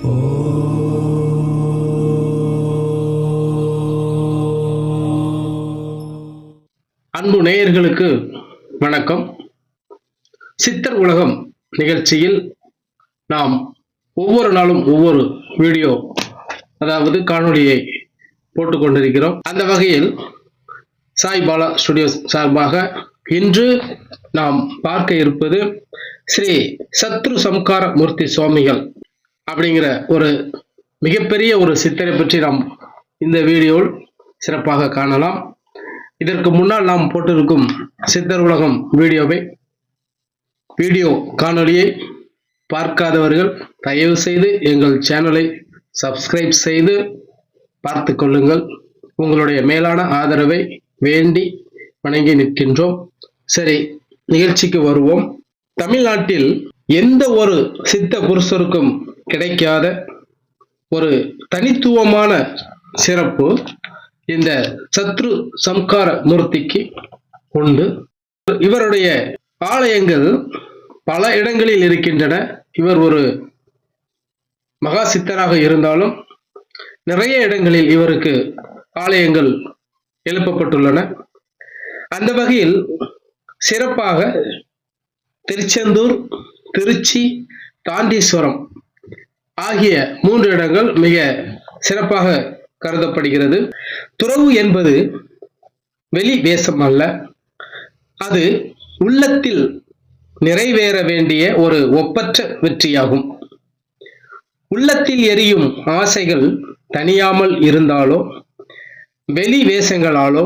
அன்பு நேயர்களுக்கு வணக்கம். சித்தர் உலகம் நிகழ்ச்சியில் நாம் ஒவ்வொரு நாளும் ஒவ்வொரு வீடியோ அதாவது காணொலியை போட்டுக் கொண்டிருக்கிறோம். அந்த வகையில் சாய் பாலா ஸ்டுடியோஸ் சார்பாக இன்று நாம் பார்க்க இருப்பது ஸ்ரீ சத்ரு சம்கார மூர்த்தி சுவாமிகள் அப்படிங்கிற ஒரு மிகப்பெரிய ஒரு சித்தரை பற்றி நாம் இந்த வீடியோவில் சிறப்பாக காணலாம். இதற்கு முன்னால் நாம் போட்டிருக்கும் சித்தர் உலகம் வீடியோவை வீடியோ காணொளியை பார்க்காதவர்கள் தயவு செய்து எங்கள் சேனலை சப்ஸ்கிரைப் செய்து பார்த்து கொள்ளுங்கள். உங்களுடைய மேலான ஆதரவை வேண்டி வணங்கி நிற்கின்றோம். சரி நிகழ்ச்சிக்கு வருவோம். தமிழ்நாட்டில் எந்த ஒரு சித்த புருஷருக்கும் கிடைக்காத ஒரு தனித்துவமான சிறப்பு இந்த சத்ரு சம்கார மூர்த்திக்கு உண்டு. இவருடைய ஆலயங்கள் பல இடங்களில் இருக்கின்றன. இவர் ஒரு மகா சித்தராக இருந்தாலும் நிறைய இடங்களில் இவருக்கு ஆலயங்கள் எழுப்பப்பட்டுள்ளன. அந்த வகையில் சிறப்பாக திருச்செந்தூர் திருச்சி தாண்டீஸ்வரம் ஆகிய மூன்று இடங்கள் மிக சிறப்பாக கருதப்படுகிறது. துறவு என்பது வெளி வேஷம் அல்ல. அது உள்ளத்தில் நிறைவேற வேண்டிய ஒரு ஒப்பற்ற வெற்றியாகும். உள்ளத்தில் எரியும் ஆசைகள் தனியாமல் இருந்தாலோ வெளி வேஷங்களாலோ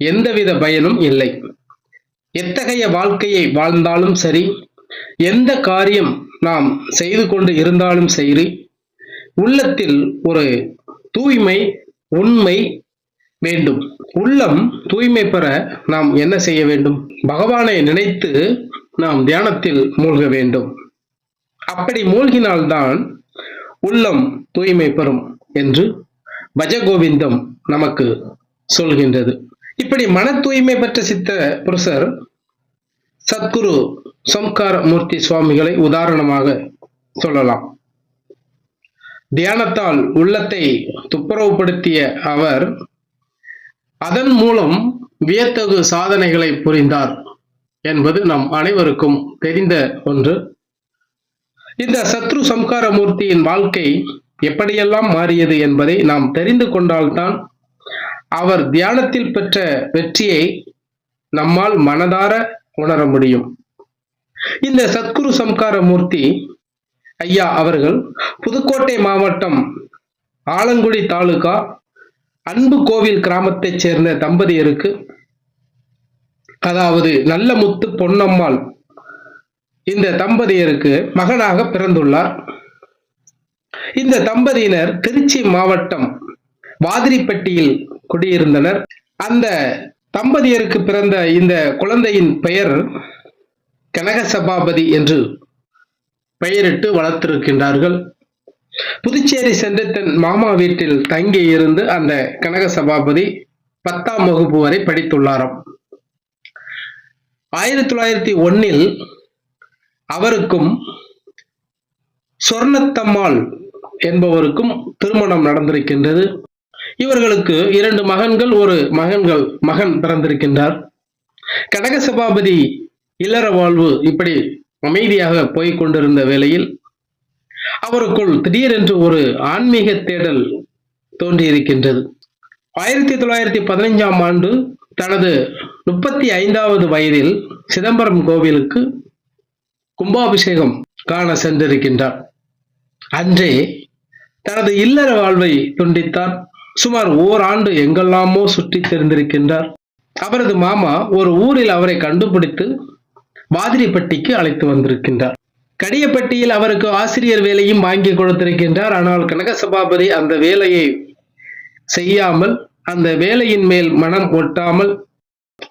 எந்தவித பயனும் இல்லை. எத்தகைய வாழ்க்கையை வாழ்ந்தாலும் சரி எந்த காரியம் நாம் செய்து கொண்டு இருந்தாலும் சரி உள்ளத்தில் ஒரு தூய்மை உண்மை வேண்டும். உள்ளம் தூய்மை பெற நாம் என்ன செய்ய வேண்டும்? பகவானை நினைத்து நாம் தியானத்தில் மூழ்க வேண்டும். அப்படி மூழ்கினால்தான் உள்ளம் தூய்மை பெறும் என்று பஜகோவிந்தம் நமக்கு சொல்கின்றது. இப்படி மன தூய்மை பெற்ற சித்த புருஷர் சத்குரு சம்கார மூர்த்தி சுவாமிகளை உதாரணமாக சொல்லலாம். தியானத்தால் உள்ளத்தை துப்புரவுப்படுத்திய அவர் அதன் மூலம் வியத்தகு சாதனைகளை புரிந்தார் என்பது நம் அனைவருக்கும் தெரிந்த ஒன்று. இந்த சத்ரு சம்கார மூர்த்தியின் வாழ்க்கை எப்படியெல்லாம் மாறியது என்பதை நாம் தெரிந்து கொண்டால்தான் அவர் தியானத்தில் பெற்ற வெற்றியை நம்மால் மனதார உணர முடியும். இந்த சத்குரு சம்கார மூர்த்தி ஐயா அவர்கள் புதுக்கோட்டை மாவட்டம் ஆலங்குடி தாலுகா அன்பு கோவில் கிராமத்தைச் சேர்ந்த தம்பதியருக்கு அதாவது நல்லமுத்து பொன்னம்மாள் இந்த தம்பதியருக்கு மகனாக பிறந்துள்ளார். இந்த தம்பதியினர் திருச்சி மாவட்டம் வாதிரிப்பட்டியில் குடியிருந்தனர். அந்த தம்பதியருக்கு பிறந்த இந்த குழந்தையின் பெயர் கனக சபாபதி என்று பெயரிட்டு வளர்த்திருக்கின்றார்கள். புதுச்சேரி சென்று தன் மாமா வீட்டில் தங்கி இருந்து அந்த கனக சபாபதி பத்தாம் வகுப்பு வரை படித்துள்ளாராம். ஆயிரத்தி தொள்ளாயிரத்தி ஒன்னில் அவருக்கும் சொர்ணத்தம்மாள் என்பவருக்கும் திருமணம் நடந்திருக்கின்றது. இவர்களுக்கு இரண்டு மகன்கள் ஒரு மகன்கள் மகன் பிறந்திருக்கின்றார். கடக சபாபதி இல்லற வாழ்வு இப்படி அமைதியாக போய்க் கொண்டிருந்த வேளையில் அவருக்குள் திடீரென்று ஒரு ஆன்மீக தேடல் தோன்றியிருக்கின்றது. ஆயிரத்தி தொள்ளாயிரத்தி பதினைஞ்சாம் ஆண்டு தனது முப்பத்தி ஐந்தாவது வயதில் சிதம்பரம் கோவிலுக்கு கும்பாபிஷேகம் காண சென்றிருக்கின்றார். அன்றே தனது இல்லற வாழ்வை துண்டித்தார். சுமார் ஓராண்டு எங்கெல்லாமோ சுற்றி தெரிந்திருக்கின்றார். அவரது மாமா ஒரு ஊரில் அவரை கண்டுபிடித்து மாதிரிப்பட்டிக்கு அழைத்து வந்திருக்கின்றார். கடியப்பட்டியில் அவருக்கு ஆசிரியர் வேலையும் வாங்கி கொடுத்திருக்கின்றார். ஆனால் கனகசபாபதி அந்த வேலையை செய்யாமல் அந்த வேலையின் மேல் மனம் ஒட்டாமல்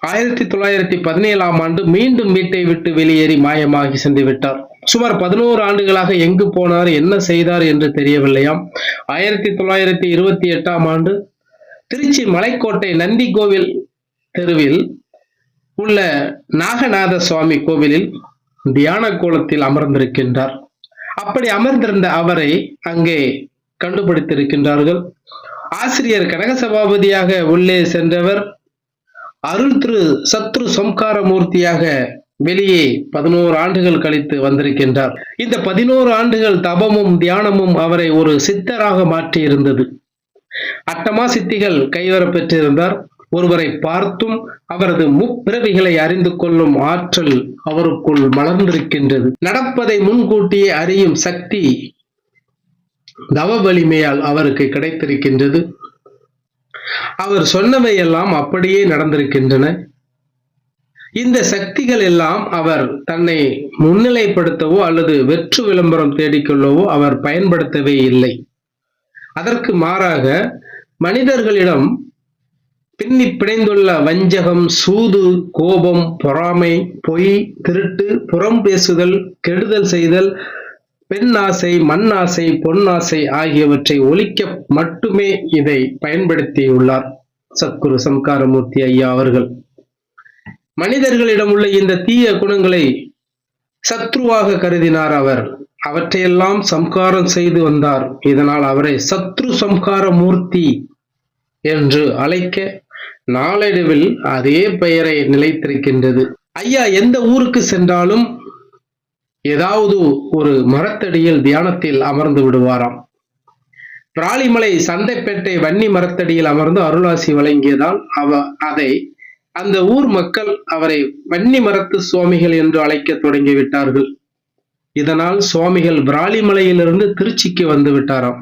ஆயிரத்தி தொள்ளாயிரத்தி பதினேழாம் ஆண்டு மீண்டும் வீட்டை விட்டு வெளியேறி மாயமாகி சென்று விட்டார் சுமார் பதினோரு ஆண்டுகளாக எங்கு போனார் என்ன செய்தார் என்று தெரியவில்லையாம். ஆயிரத்தி தொள்ளாயிரத்தி இருபத்தி எட்டாம் ஆண்டு திருச்சி மலைக்கோட்டை நந்தி கோவில் தெருவில் உள்ள நாகநாத சுவாமி கோவிலில் தியான கோலத்தில் அமர்ந்திருக்கின்றார். அப்படி அமர்ந்திருந்த அவரை அங்கே கண்டுபிடித்திருக்கின்றார்கள். ஆசிரியர் கனக சபாபதியாக உள்ளே சென்றவர் அருள் திரு சத்ரு சம்கார மூர்த்தியாக வெளியே பதினோரு ஆண்டுகள் கழித்து வந்திருக்கின்றார். இந்த பதினோரு ஆண்டுகள் தபமும் தியானமும் அவரை ஒரு சித்தராக மாற்றி இருந்தது அட்டமா சித்திகள் கைவரப்பெற்றிருந்தார் ஒருவரை பார்த்தும் அவரது முப்பிறவிகளை அறிந்து கொள்ளும் ஆற்றல் அவருக்குள் மலர்ந்திருக்கின்றது. நடப்பதை முன்கூட்டியே அறியும் சக்தி தவ வலிமையால் அவருக்கு கிடைத்திருக்கின்றது. அவர் சொன்னவையெல்லாம் அப்படியே நடந்திருக்கின்றன. இந்த சக்திகள் எல்லாம் அவர் தன்னை முன்னிலைப்படுத்தவோ அல்லது வெற்று விளம்பரம் தேடிக்கொள்ளவோ அவர் பயன்படுத்தவே இல்லை. அதற்கு மாறாக மனிதர்களிடம் பின்னி பிணைந்துள்ள வஞ்சகம் சூது கோபம் பொறாமை பொய் திருட்டு புறம் பேசுதல் கெடுதல் செய்தல் பெண் ஆசை மண் ஆசை பொன்னாசை ஆகியவற்றை ஒழிக்க மட்டுமே இதை பயன்படுத்தியுள்ளார். சத்குரு சம்காரமூர்த்தி ஐயா அவர்கள். மனிதர்களிடம் உள்ள இந்த தீய குணங்களை சத்ருவாக கருதினார் அவர். அவற்றையெல்லாம் சம்காரம் செய்து வந்தார். இதனால் அவரை சத்ரு சம்கார மூர்த்தி என்று அழைக்க நாளடைவில் அதே பெயரை நிலைத்திருக்கின்றது. ஐயா எந்த ஊருக்கு சென்றாலும் ஏதாவது ஒரு மரத்தடியில் தியானத்தில் அமர்ந்து விடுவாராம். பிராலிமலை சந்தைப்பேட்டை வன்னி மரத்தடியில் அமர்ந்து அருளாசி வழங்கியதால் அவ அதை அந்த ஊர் மக்கள் அவரை வன்னி மரத்து சுவாமிகள் என்று அழைக்க தொடங்கிவிட்டார்கள் இதனால் சுவாமிகள் விராலிமலையிலிருந்து திருச்சிக்கு வந்து விட்டாராம்.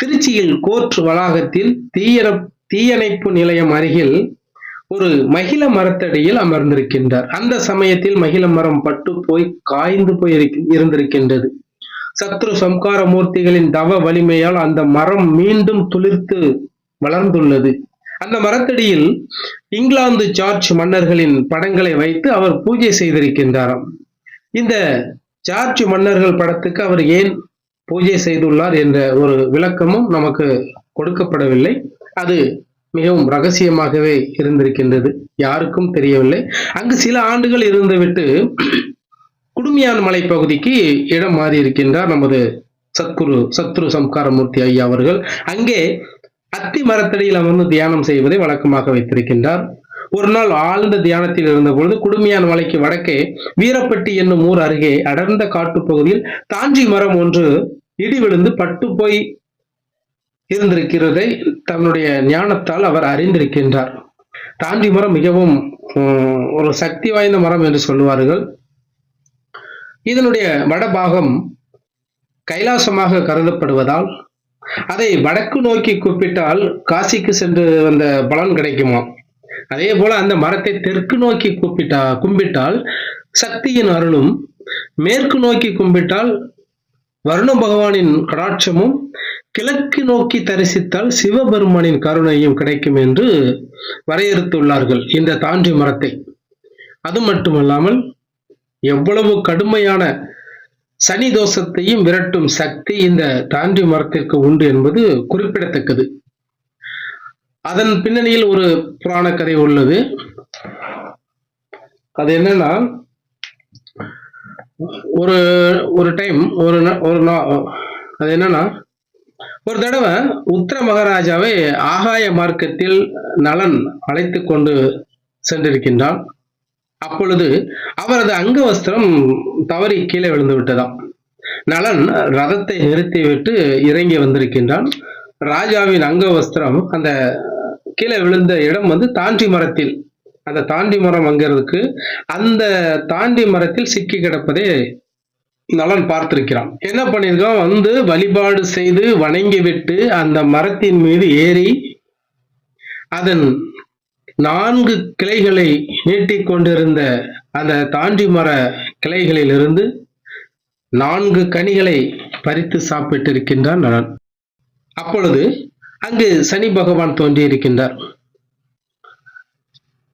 திருச்சியில் கோர்ட் வளாகத்தில் தீயண தீயணைப்பு நிலையம் அருகில் ஒரு மகிழ மரத்தடியில் அமர்ந்திருக்கின்றார். அந்த சமயத்தில் மகிழ மரம் பட்டு போய் காய்ந்து போய் இருந்திருக்கின்றது. சத்ரு சம்கார மூர்த்திகளின் தவ வலிமையால் அந்த மரம் மீண்டும் துளிர்த்து வளர்ந்துள்ளது. அந்த மரத்தடியில் இங்கிலாந்து ஜார்ஜ் மன்னர்களின் படங்களை வைத்து அவர் பூஜை செய்திருக்கின்றாராம். இந்த ஜார்ஜ் மன்னர்கள் படத்துக்கு அவர் ஏன் பூஜை செய்துள்ளார் என்ற ஒரு விளக்கமும் நமக்கு கொடுக்கப்படவில்லை. அது மிகவும் ரகசியமாகவே இருந்திருக்கின்றது. யாருக்கும் தெரியவில்லை. அங்கு சில ஆண்டுகள் இருந்துவிட்டு குடுமியான் மலை பகுதிக்கு இடம் மாறி இருக்கின்றார் நமது சத்குரு சத்ரு சம்காரமூர்த்தி ஐயா அவர்கள். அங்கே அத்தி மரத்தடியில் அமர்ந்து தியானம் செய்வதை வழக்கமாக வைத்திருக்கின்றார். ஒரு நாள் ஆழ்ந்த தியானத்தில் இருந்த பொழுது குடுமியான் மலைக்கு வடக்கே வீரப்பட்டி என்னும் ஊர் அருகே அடர்ந்த காட்டுப் பகுதியில் தாஞ்சி மரம் ஒன்று இடி விழுந்து பட்டு போய் இருந்திருக்கிறதை தன்னுடைய ஞானத்தால் அவர் அறிந்திருக்கின்றார். தாஞ்சி மரம் மிகவும் ஒரு சக்தி வாய்ந்த மரம் என்று சொல்லுவார்கள். இதனுடைய வடபாகம் கைலாசமாக கருதப்படுவதால் அதை வடக்கு நோக்கி கூப்பிட்டால் காசிக்கு சென்று வந்த பலன் கிடைக்குமா? அதே போல அந்த மரத்தை தெற்கு நோக்கி கூப்பிட்டா கும்பிட்டால் சக்தியின் அருளும் மேற்கு நோக்கி கும்பிட்டால் வருண பகவானின் கடாட்சமும் கிழக்கு நோக்கி தரிசித்தால் சிவபெருமானின் கருணையும் கிடைக்கும் என்று வரையறுத்துள்ளார்கள் இந்த தாண்டி மரத்தை. அது மட்டுமல்லாமல் எவ்வளவு கடுமையான சனி தோஷத்தையும் விரட்டும் சக்தி இந்த தாண்டி மரத்திற்கு உண்டு என்பது குறிப்பிடத்தக்கது. அதன் பின்னணியில் ஒரு புராண கதை உள்ளது. அது என்னன்னா ஒரு ஒரு டைம் ஒரு நா- ஒரு நா- அது என்னன்னா ஒரு தடவை உத்தர மகாராஜாவை ஆகாய மார்க்கத்தில் நலன் அழைத்து கொண்டு சென்றிருக்கின்றான். அப்பொழுது அவரது அங்கவஸ்திரம் தவறி கீழே விழுந்து விட்டதாம். நலன் ரதத்தை நிறுத்திவிட்டு இறங்கி வந்திருக்கின்றான். ராஜாவின் அங்கவஸ்திரம் அந்த கீழே விழுந்த இடம் வந்து தாண்டி மரத்தில். அந்த தாண்டி மரம் அங்கிறதுக்கு அந்த தாண்டி மரத்தில் சிக்கி கிடப்பதே நலன் பார்த்திருக்கிறான். என்ன பண்ணியிருக்கான்? வந்து வழிபாடு செய்து வணங்கிவிட்டு அந்த மரத்தின் மீது ஏறி அதன் நான்கு கிளைகளை நீட்டிக் கொண்டிருந்த அந்த தாண்டி மர கிளைகளிலிருந்து நான்கு கனிகளை பறித்து சாப்பிட்டிருக்கின்றான் நலன் அப்பொழுது அங்கு சனி பகவான் தோன்றியிருக்கின்றார்.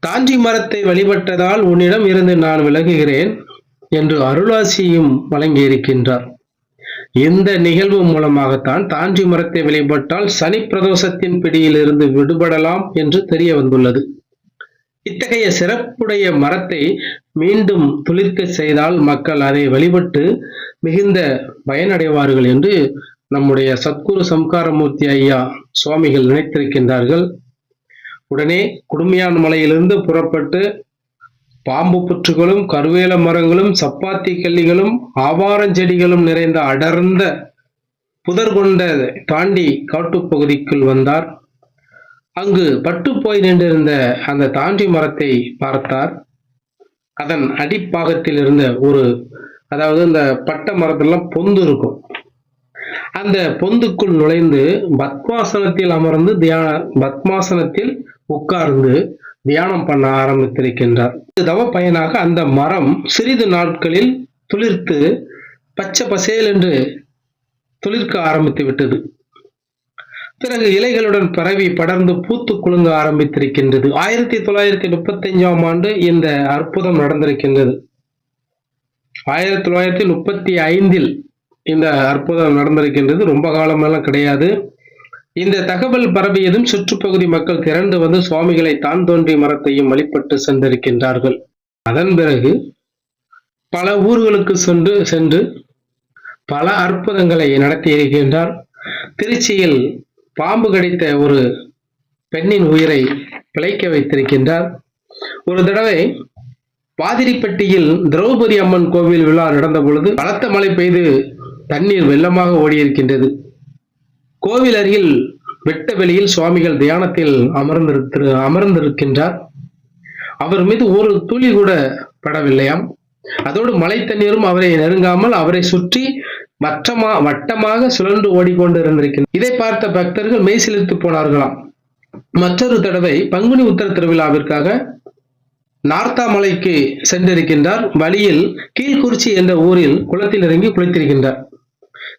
தாஞ்சி மரத்தை வழிபட்டதால் உன்னிடம் இருந்து நான் விலகுகிறேன் என்று அருளாசியும் வழங்கியிருக்கின்றார். இந்த நிகழ்வு மூலமாகத்தான் தாஞ்சி மரத்தை வழிபட்டால் சனி பிரதோஷத்தின் பிடியிலிருந்து விடுபடலாம் என்று தெரிய வந்துள்ளது இத்தகைய சிறப்புடைய மரத்தை மீண்டும் துளிர்க்க செய்தால் மக்கள் அதை வழிபட்டு மிகுந்த பயனடைவார்கள் என்று நம்முடைய சத்குரு சம்காரமூர்த்தி ஐயா சுவாமிகள் நினைத்திருக்கின்றார்கள். உடனே குடுமையான் மலையிலிருந்து புறப்பட்டு பாம்பு புற்றுகளும் கருவேல மரங்களும் சப்பாத்தி கல்லிகளும் ஆவாரஞ்செடிகளும் நிறைந்த அடர்ந்த புதர் கொண்ட தாண்டி காட்டுப்பகுதிக்குள் வந்தார். அங்கு பட்டு போய் நின்றிருந்த அந்த தாண்டி மரத்தை பார்த்தார். அதன் அடிப்பாகத்தில் இருந்த ஒரு அதாவது இந்த பட்ட மரத்திலாம் பொந்து இருக்கும். அந்த பொந்துக்குள் நுழைந்து பத்மாசனத்தில் அமர்ந்து தியான பத்மாசனத்தில் உட்கார்ந்து தியானம் பண்ண ஆரம்பித்திருக்கின்றார். தவ பயனாக அந்த மரம் சிறிது நாட்களில் துளிர்த்து பச்சை பசேல் என்று துளிர்க்க ஆரம்பித்து விட்டது. பிறகு இலைகளுடன் பரவி படர்ந்து பூத்து குலுங்க ஆரம்பித்திருக்கின்றது. ஆயிரத்தி தொள்ளாயிரத்தி முப்பத்தி அஞ்சாம் ஆண்டு இந்த அற்புதம் நடந்திருக்கின்றது. ஆயிரத்தி தொள்ளாயிரத்தி முப்பத்தி ஐந்தில் இந்த அற்புதம் நடந்திருக்கின்றது. ரொம்ப காலமெல்லாம் கிடையாது. இந்த தகவல் பரவியதும் சுற்றுப்பகுதி மக்கள் திரண்டு வந்து சுவாமிகளை தான் தோன்றி மரத்தையும் வழிபட்டு சென்றிருக்கின்றார்கள். அதன் பிறகு பல ஊர்களுக்கு சென்று சென்று பல அற்புதங்களை நடத்தி இருக்கின்றார். திருச்சியில் பாம்பு கடித்த ஒரு பெண்ணின் உயிரை பிழைக்க வைத்திருக்கின்றார். ஒரு தடவை பாதிரிப்பட்டியில் திரௌபதி அம்மன் கோவில் விழா நடந்த பொழுது பலத்த மழை பெய்து தண்ணீர் வெள்ளமாக ஓடியிருக்கின்றது. கோவில் அருகில் வெட்ட வெளியில் சுவாமிகள் தியானத்தில் அமர்ந்திருத்திரு அமர்ந்திருக்கின்றார். அவர் மீது ஒரு துளி கூட படவில்லையாம். அதோடு மழை தண்ணீரும் அவரை நெருங்காமல் அவரை சுற்றி வட்டமா வட்டமாக சுழன்று ஓடிக்கொண்டு இருந்திருக்கின்றனர் இதை பார்த்த பக்தர்கள் மெய் போனார்களாம். மற்றொரு தடவை பங்குனி உத்தர திருவிழாவிற்காக நார்த்தாமலைக்கு சென்றிருக்கின்றார். வழியில் கீழ்குறிச்சி என்ற ஊரில் குளத்தில் இறங்கி குளித்திருக்கின்றார்.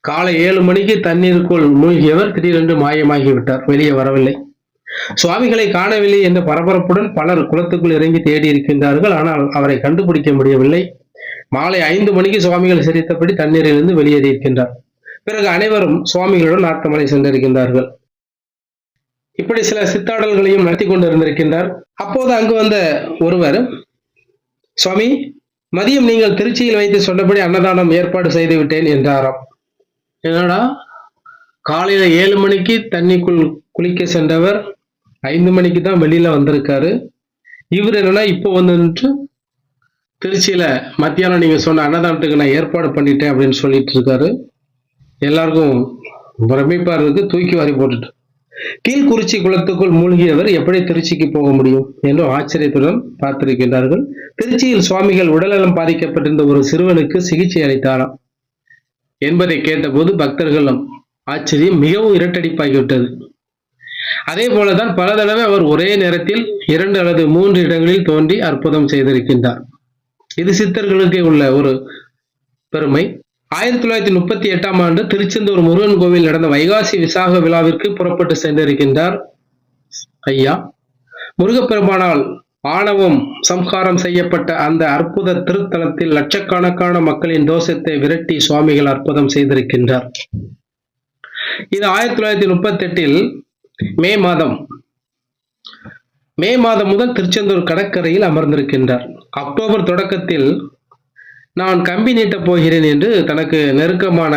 காலை ஏழு மணிக்கு தண்ணீருக்குள் மூழ்கியவர் திடீரென்று மாயமாகிவிட்டார். வெளியே வரவில்லை. சுவாமிகளை காணவில்லை என்ற பரபரப்புடன் பலர் குளத்துக்குள் இறங்கி தேடி இருக்கின்றார்கள். ஆனால் அவரை கண்டுபிடிக்க முடியவில்லை. மாலை ஐந்து மணிக்கு சுவாமிகள் சிரித்தபடி தண்ணீரிலிருந்து வெளியேறியிருக்கின்றார் பிறகு அனைவரும் சுவாமிகளுடன் நாட்டமலை சென்றிருக்கின்றார்கள். இப்படி சில சித்தாடல்களையும் நடத்தி கொண்டிருந்திருக்கின்றார். அப்போது அங்கு வந்த ஒருவர் சுவாமி மதியம் நீங்கள் திருச்சியில் வைத்து சொன்னபடி அன்னதானம் ஏற்பாடு செய்து விட்டேன் என்றாராம். என்னடா? காலையில ஏழு மணிக்கு தண்ணிக்குள் குளிக்க சென்றவர் ஐந்து மணிக்கு தான் வெளியில வந்திருக்காரு. இவர் என்னன்னா இப்போ வந்து திருச்சியில மத்தியானம் நீங்க சொன்ன அன்னதானத்துக்கு நான் ஏற்பாடு பண்ணிட்டேன் அப்படின்னு சொல்லிட்டு இருக்காரு. எல்லாருக்கும் பிரமிப்பா இருக்கு தூக்கி வாரி போட்டுட்டு. கீழ்குறிச்சி குளத்துக்குள் மூழ்கியவர் எப்படி திருச்சிக்கு போக முடியும் என்று ஆச்சரியத்துடன் பார்த்திருக்கின்றார்கள். திருச்சியில் சுவாமிகள் உடல்நலம் பாதிக்கப்பட்டிருந்த ஒரு சிறுவனுக்கு சிகிச்சை அளித்தாராம். என்பதை கேட்டபோது பக்தர்களும் ஆச்சரியம் மிகவும் இரட்டடிப்பாகிவிட்டது. அதே போலதான் பல தடவை அவர் ஒரே நேரத்தில் இரண்டு அல்லது மூன்று இடங்களில் தோன்றி அற்புதம் செய்திருக்கின்றார். இது சித்தர்களுக்கே உள்ள ஒரு பெருமை. ஆயிரத்தி தொள்ளாயிரத்தி முப்பத்தி எட்டாம் ஆண்டு திருச்செந்தூர் முருகன் கோவில் நடந்த வைகாசி விசாக விழாவிற்கு புறப்பட்டு சென்றிருக்கின்றார் ஐயா. முருகப்பெருமானால் ஆணவம் சம்ஹாரம் செய்யப்பட்ட அந்த அற்புத திருத்தலத்தில் லட்சக்கணக்கான மக்களின் தோஷத்தை விரட்டி சுவாமிகள் அற்புதம் செய்திருக்கின்றார். இது ஆயிரத்தி தொள்ளாயிரத்தி முப்பத்தி எட்டில் மே மாதம். மே மாதம் முதல் திருச்செந்தூர் கடற்கரையில் அமர்ந்திருக்கின்றார். அக்டோபர் தொடக்கத்தில் நான் கம்பி நீட்டப் போகிறேன் என்று தனக்கு நெருக்கமான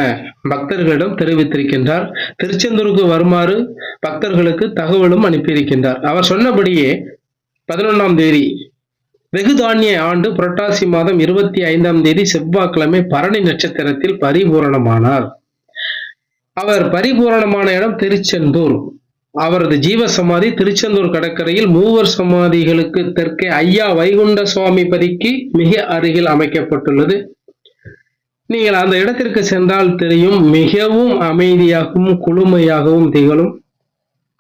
பக்தர்களிடம் தெரிவித்திருக்கின்றார். திருச்செந்தூருக்கு வருமாறு பக்தர்களுக்கு தகவலும் அனுப்பியிருக்கின்றார். அவர் சொன்னபடியே பதினொன்றாம் தேதி. வெகுதானிய ஆண்டு புரட்டாசி மாதம் இருபத்தி ஐந்தாம் தேதி செவ்வாய்க்கிழமை பரணி நட்சத்திரத்தில் பரிபூரணமானார். அவர் பரிபூரணமான இடம் திருச்செந்தூர். அவரது ஜீவ சமாதி திருச்செந்தூர் கடற்கரையில் மூவர் சமாதிகளுக்கு தெற்கே ஐயா வைகுண்ட சுவாமி பதிக்கு மிக அருகில் அமைக்கப்பட்டுள்ளது. நீங்கள் அந்த இடத்திற்கு சென்றால் தெரியும் மிகவும் அமைதியாகவும் குளுமையாகவும் திகழும்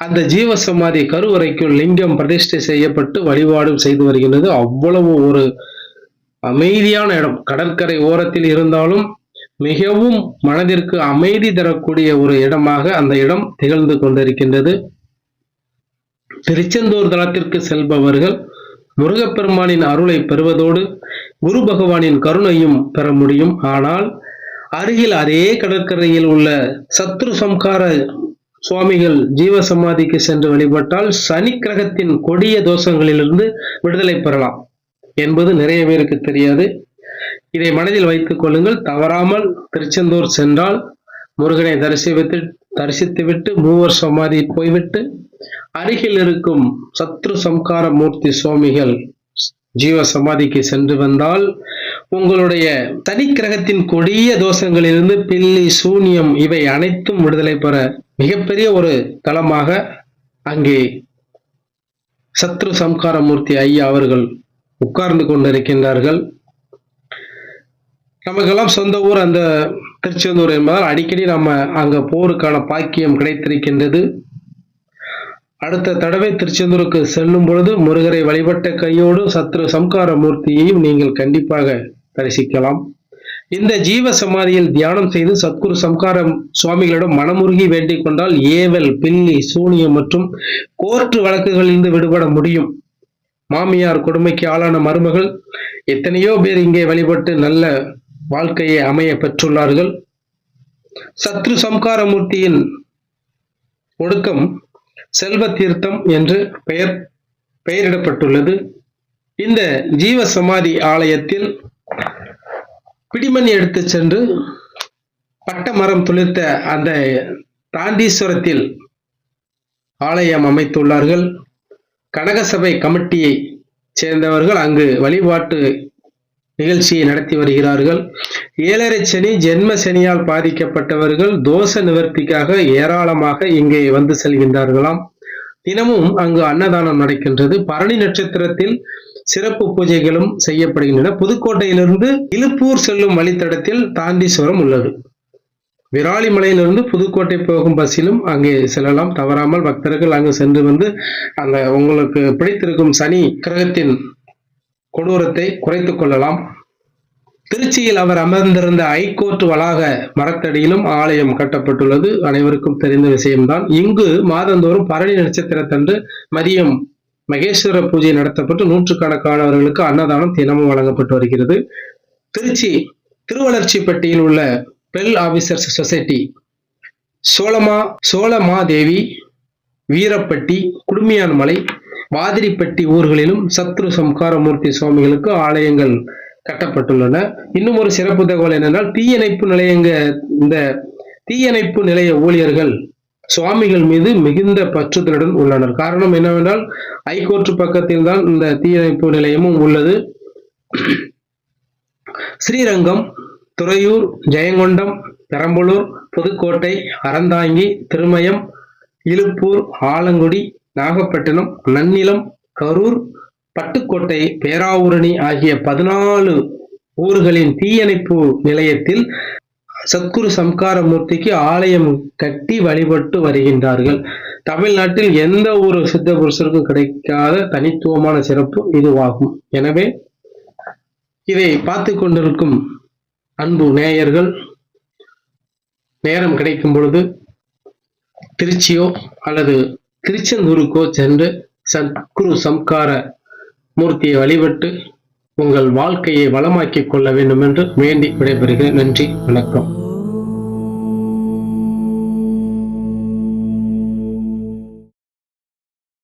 அந்த ஜீவ சமாதி கருவறைக்குள் லிங்கம் பிரதிஷ்டை செய்யப்பட்டு வழிபாடும் செய்து வருகின்றது. அவ்வளவு ஒரு அமைதியான இடம். கடற்கரை ஓரத்தில் இருந்தாலும் மிகவும் மனதிற்கு அமைதி தரக்கூடிய ஒரு இடமாக அந்த இடம் திகழ்ந்து கொண்டிருக்கின்றது. திருச்செந்தூர் தலத்திற்கு செல்பவர்கள் முருகப்பெருமானின் அருளை பெறுவதோடு குரு பகவானின் கருணையும் பெற முடியும். ஆனால் அருகில் அதே கடற்கரையில் உள்ள சத்ரு சம்கார சுவாமிகள் ஜீவ சமாதிக்கு சென்று வழிபட்டால் சனி கிரகத்தின் கொடிய தோஷங்களிலிருந்து விடுதலை பெறலாம் என்பது நிறைய பேருக்கு தெரியாது. இதை மனதில் வைத்துக் கொள்ளுங்கள். தவறாமல் திருச்செந்தூர் சென்றால் முருகனை தரிசித்து தரிசித்துவிட்டு மூவர் சமாதி போய்விட்டு அருகில் இருக்கும் சத்ரு சம்கார மூர்த்தி சுவாமிகள் ஜீவ சமாதிக்கு சென்று வந்தால் உங்களுடைய தனி கிரகத்தின் கொடிய தோஷங்களிலிருந்து பில்லி சூனியம் இவை அனைத்தும் விடுதலை பெற மிகப்பெரிய ஒரு தளமாக அங்கே சத்ரு சம்கார மூர்த்தி ஐயா அவர்கள் உட்கார்ந்து கொண்டிருக்கின்றார்கள். நமக்கெல்லாம் சொந்த ஊர் அந்த திருச்செந்தூர் என்பதால் அடிக்கடி நம்ம அங்க போருக்கான பாக்கியம் கிடைத்திருக்கின்றது. அடுத்த தடவை திருச்செந்தூருக்கு செல்லும் பொழுது முருகரை வழிபட்ட கையோடு சத்ரு சம்கார மூர்த்தியையும் நீங்கள் கண்டிப்பாக தரிசிக்கலாம். இந்த ஜீவ சமாதியில் தியானம் செய்து சத்குரு சம்காரம் சுவாமிகளிடம் மனமுருகி வேண்டிக் கொண்டால் ஏவல் பில்லி சூனியம் மற்றும் கோர்ட்டு வழக்குகளிலிருந்து விடுபட முடியும். மாமியார் கொடுமைக்கு ஆளான மருமகள் எத்தனையோ பேர் இங்கே வழிபட்டு நல்ல வாழ்க்கையை அமைய பெற்றுள்ளார்கள். சத்ரு சம்காரமூர்த்தியின் ஒடுக்கம் செல்வ தீர்த்தம் என்று பெயர் பெயரிடப்பட்டுள்ளது. இந்த ஜீவ சமாதி ஆலயத்தில் பிடிமண் எடுத்து சென்று பட்ட மரம் துளிர்த்த அந்த தாண்டீஸ்வரத்தில் ஆலயம் அமைத்துள்ளார்கள். கனகசபை கமிட்டியை சேர்ந்தவர்கள் அங்கு வழிபாட்டு நிகழ்ச்சியை நடத்தி வருகிறார்கள். ஏழரை சனி ஜென்ம சனியால் பாதிக்கப்பட்டவர்கள் தோஷ நிவர்த்திக்காக ஏராளமாக இங்கே வந்து செல்கின்றார்களாம். தினமும் அங்கு அன்னதானம் நடக்கின்றது. பரணி நட்சத்திரத்தில் சிறப்பு பூஜைகளும் செய்யப்படுகின்றன. புதுக்கோட்டையிலிருந்து இழுப்பூர் செல்லும் வழித்தடத்தில் தாண்டீஸ்வரம் உள்ளது. விராலிமலையிலிருந்து புதுக்கோட்டை போகும் பஸ்ஸிலும் அங்கே செல்லலாம். தவறாமல் பக்தர்கள் அங்கு சென்று வந்து அந்த உங்களுக்கு பிடித்திருக்கும் சனி கிரகத்தின் கொடூரத்தை குறைத்துக் கொள்ளலாம். திருச்சியில் அவர் அமர்ந்திருந்த ஐகோர்ட் வளாக மரத்தடியிலும் ஆலயம் கட்டப்பட்டுள்ளது. அனைவருக்கும் தெரிந்த விஷயம்தான். இங்கு மாதந்தோறும் பரணி நட்சத்திரத்தன்று மதியம் மகேஸ்வர பூஜை நடத்தப்பட்டு நூற்றுக்கணக்கானவர்களுக்கு அன்னதானம் தினமும் வழங்கப்பட்டு வருகிறது. திருச்சி திருவளர்ச்சிப்பட்டியில் உள்ள பெல் ஆபீசர்ஸ் சொசைட்டி சோழமா சோழமாதேவி வீரப்பட்டி குடுமியான்மலை வாதிரிப்பட்டி ஊர்களிலும் சத்ரு சம்காரமூர்த்தி சுவாமிகளுக்கு ஆலயங்கள் கட்டப்பட்டுள்ளன. இன்னும் ஒரு சிறப்பு தகவல் என்னென்றால் தீயணைப்பு நிலையங்க இந்த தீயணைப்பு நிலைய ஊழியர்கள் சுவாமிகள் மீது மிகுந்த பற்றுதலுடன் உள்ளனர். காரணம் என்னவென்றால் ஐகோர்ட் பக்கத்தில் தான் இந்த தீயணைப்பு நிலையமும் உள்ளது. ஸ்ரீரங்கம் துறையூர் ஜெயங்கொண்டம் பெரம்பலூர் புதுக்கோட்டை அறந்தாங்கி திருமயம் இழுப்பூர் ஆலங்குடி நாகப்பட்டினம் நன்னிலம் கரூர் பட்டுக்கோட்டை பேராவூரணி ஆகிய பதினாலு ஊர்களின் தீயணைப்பு நிலையத்தில் சத்குரு சம்காரமூர்த்திக்கு ஆலயம் கட்டி வழிபட்டு வருகின்றார்கள். தமிழ்நாட்டில் எந்த ஒரு சித்த புருஷருக்கும் கிடைக்காத தனித்துவமான சிறப்பு இதுவாகும். எனவே இதை பார்த்து கொண்டிருக்கும் அன்பு நேயர்கள் நேரம் கிடைக்கும் பொழுது திருச்சியோ அல்லது திருச்செந்தூருக்கோ சென்று சத்குரு சம்கார மூர்த்தியை வழிபட்டு உங்கள் வாழ்க்கையை வளமாக்கிக் கொள்ள வேண்டும் என்று வேண்டி விடைபெறுகிறேன். நன்றி வணக்கம்.